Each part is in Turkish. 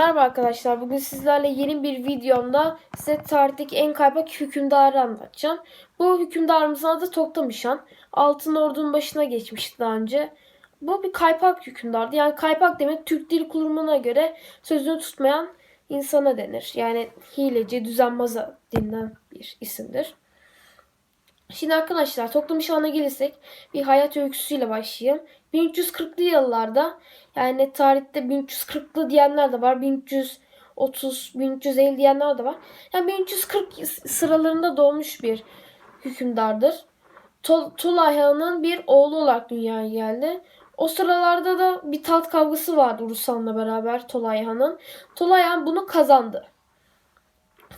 Merhaba arkadaşlar. Bugün sizlerle yeni bir videomda size tarihteki en kaypak hükümdarı anlatacağım. Bu hükümdarımızın adı Toktamışan. Altın Ordu'nun başına geçmişti daha önce. Bu bir kaypak hükümdardı. Yani kaypak demek Türk Dil Kurumu'na göre sözünü tutmayan insana denir. Yani hileci, düzenbaza denilen bir isimdir. Şimdi arkadaşlar Toktamışan'a gelirsek bir hayat öyküsüyle başlayayım. 1340'lı yıllarda yani tarihte 1340'lı diyenler de var. 1330, 1350 diyenler de var. Yani 1340 sıralarında doğmuş bir hükümdardır. Tol Tulay bir oğlu olarak dünyaya geldi. O sıralarda da bir tat kavgası vardı Ruslan'la beraber Tolay Han'ın. Tolay Han bunu kazandı.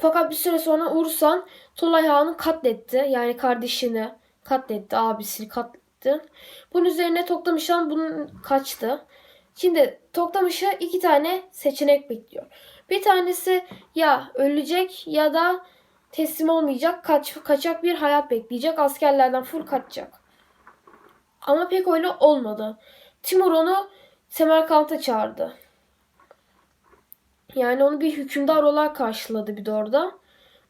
Fakat bir süre sonra Ursan Tolay Han'ı katletti. Yani kardeşini katletti, abisini katletti. Bunun üzerine Toktamışan bunun kaçtı. Şimdi Toktamış'a iki tane seçenek bekliyor. Bir tanesi ya ölecek ya da teslim olmayacak, kaç, kaçak bir hayat bekleyecek. Askerlerden full kaçacak. Ama pek öyle olmadı. Timur onu Semerkant'a çağırdı. Yani onu bir hükümdar olarak karşıladı bir de orada.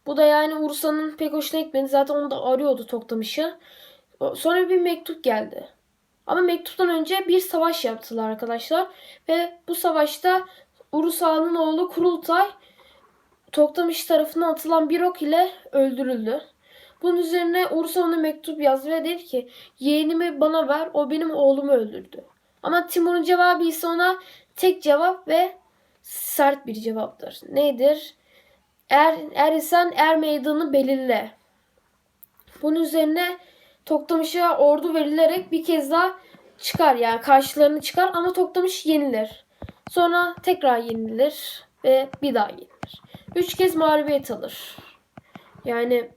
Bu da yani Ursa'nın pek hoşuna gitmedi. Zaten onu da arıyordu Toktamış'ı. Sonra bir mektup geldi. Ama mektuptan önce bir savaş yaptılar arkadaşlar. Ve bu savaşta Urus oğlu Kurultay Toktamış tarafından atılan bir ok ile öldürüldü. Bunun üzerine Urus ona mektup yazdı ve dedi ki yeğenimi bana ver o benim oğlumu öldürdü. Ama Timur'un cevabı ise ona tek cevap ve sert bir cevaptır. Nedir? Er, er isen er meydanı belirle. Bunun üzerine Toktamış'a ordu verilerek bir kez daha çıkar yani karşılarını çıkar ama Toktamış yenilir. Sonra tekrar yenilir ve bir daha yenilir. Üç kez mağlubiyet alır. Yani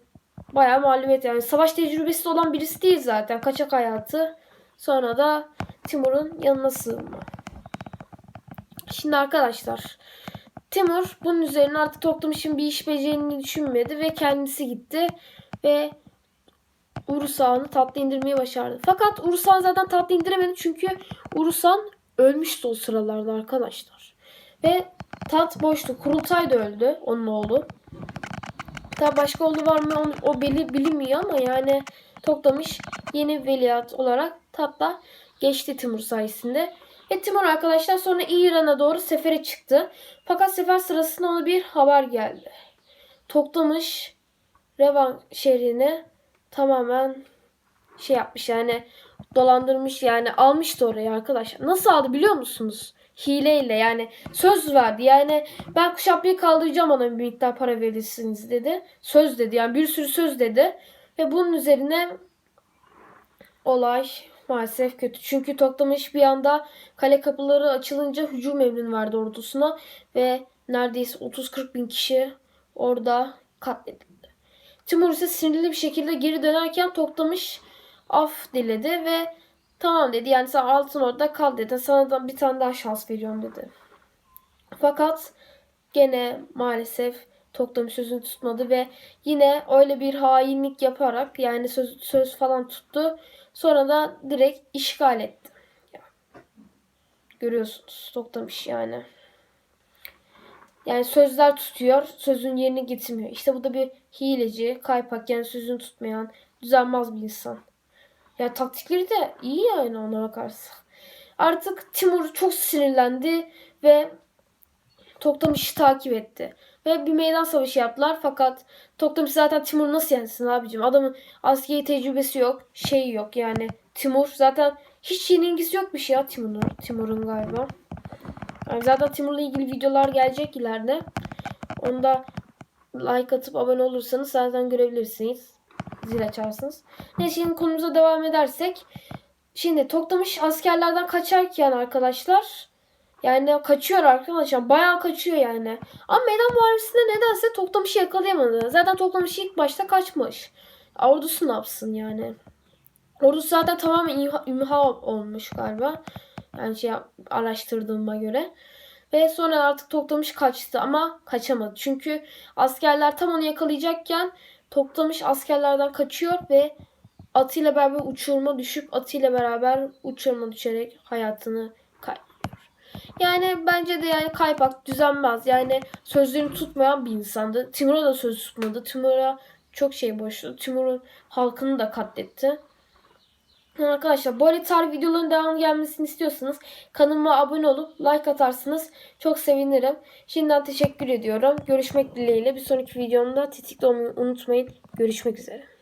bayağı mağlubiyet yani savaş tecrübesi olan birisi değil zaten kaçak hayatı. Sonra da Timur'un yanına sığınma. Şimdi arkadaşlar Timur bunun üzerine artık Toktamış'ın bir iş becerdiğini düşünmedi ve kendisi gitti ve Urusan'ı tatlı indirmeyi başardı. Fakat Urusan zaten tatlı indiremedi çünkü Urusan ölmüştü o sıralarda arkadaşlar. Ve tat boştu. Kurultay da öldü onun oğlu. Tabi başka oğlu var mı o beli, bilinmiyor ama yani Toktamış yeni veliaht olarak tatla geçti Timur sayesinde. Ve Timur arkadaşlar sonra İran'a doğru sefere çıktı. Fakat sefer sırasında ona bir haber geldi. Toktamış Revan şehrine tamamen şey yapmış yani dolandırmış yani almıştı orayı arkadaşlar. Nasıl aldı biliyor musunuz? Hileyle yani söz verdi. Yani ben kuşaplayı kaldıracağım ona bir miktar para verirsiniz dedi. Söz dedi yani bir sürü söz dedi. Ve bunun üzerine olay maalesef kötü. Çünkü Toktamış bir anda kale kapıları açılınca hücum emrini verdi ordusuna. Ve neredeyse 30-40 bin kişi orada katledildi. Timur ise sinirli bir şekilde geri dönerken Toktamış af diledi ve tamam dedi yani sen altın orada kal dedi. Sana da bir tane daha şans veriyorum dedi. Fakat gene maalesef Toktamış sözünü tutmadı ve yine öyle bir hainlik yaparak yani söz, söz falan tuttu. Sonra da direkt işgal etti. Görüyorsunuz Toktamış yani. Yani sözler tutuyor, sözün yerini getirmiyor. İşte bu da bir hileci, kaypak yani sözünü tutmayan, düzenmez bir insan. Ya taktikleri de iyi yani ona bakarsan. Artık Timur çok sinirlendi ve Toktamış'ı takip etti. Ve bir meydan savaşı yaptılar fakat Toktamış zaten Timur nasıl yensin abicim? Adamın askeri tecrübesi yok, şeyi yok yani. Timur zaten hiç yenilgisi yokmuş ya Timur'un Timur'un galiba. Yani zaten Timur'la ilgili videolar gelecek ileride. Onda like atıp abone olursanız zaten görebilirsiniz. Zil açarsınız. Neyse şimdi konumuza devam edersek. Şimdi Toktamış askerlerden kaçarken arkadaşlar yani kaçıyor arkadaşlar. Bayağı kaçıyor yani. Ama meydan muharebesinde nedense Toktamış'ı yakalayamadı. Zaten Toktamış ilk başta kaçmış. Ordusu ne yapsın yani. Ordusu zaten tamamen imha, imha olmuş galiba. Yani şey araştırdığıma göre. Ve sonra artık Toktamış kaçtı ama kaçamadı. Çünkü askerler tam onu yakalayacakken Toktamış askerlerden kaçıyor ve atıyla beraber uçurma düşüp atıyla beraber uçurma düşerek hayatını. Yani bence de yani Kaypak düzenmez. Yani sözlerini tutmayan bir insandı. Timur'a da söz tutmadı. Timur'a çok şey boştu. Timur'un halkını da katletti. Arkadaşlar böyle tarz videoların devamı gelmesini istiyorsanız kanalıma abone olup like atarsınız. Çok sevinirim. Şimdiden teşekkür ediyorum. Görüşmek dileğiyle. Bir sonraki videomda tetikte olmayı unutmayın. Görüşmek üzere.